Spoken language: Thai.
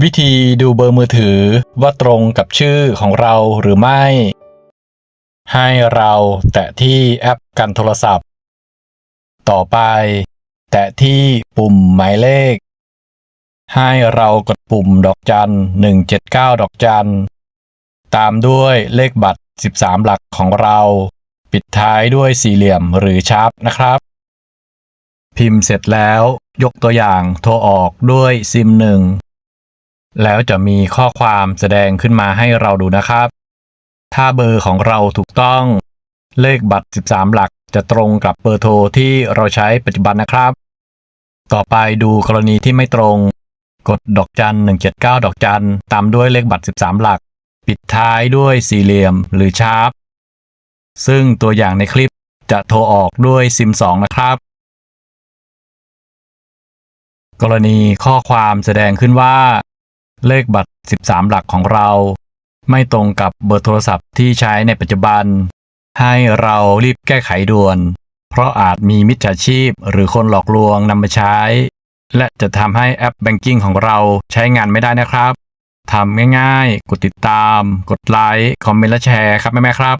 วิธีดูเบอร์มือถือว่าตรงกับชื่อของเราหรือไม่ ให้เราแตะที่แอปกันโทรศัพท์ ต่อไป แตะที่ปุ่มหมายเลข ให้เรากดปุ่มดอกจัน 179 ดอกจัน ตามด้วยเลขบัตร 13 หลักของเรา ปิดท้ายด้วยสี่เหลี่ยมหรือชาร์ปนะครับ พิมพ์เสร็จแล้วยกตัวอย่างโทรออกด้วยซิมหนึ่ง แล้วจะมีข้อความแสดงขึ้นมาให้เราดูนะครับ ถ้าเบอร์ของเราถูกต้อง เลขบัตร 13 หลักจะตรงกับเบอร์โทรที่เราใช้ปัจจุบันนะครับ ต่อไปดูกรณีที่ไม่ตรง กดดอกจัน 179 ดอกจัน ตามด้วยเลขบัตร 13 หลัก ปิดท้ายด้วยสี่เหลี่ยมหรือชาร์ป ซึ่งตัวอย่างในคลิปจะโทรออกด้วยซิม 2 นะครับ กรณีข้อความแสดงขึ้นว่า เลขบัตร 13 หลักของเรา ไม่ตรงกับเบอร์โทรศัพท์ที่ใช้ในปัจจุบัน ให้เรารีบแก้ไขด่วน เพราะอาจมีมิจฉาชีพหรือคนหลอกลวงนำมาใช้ และจะทำให้แอปแบงกิ้งของเราใช้งานไม่ได้นะครับทำง่ายๆ กดติดตาม กดไลค์ คอมเมนต์และแชร์ครับแม่ๆครับ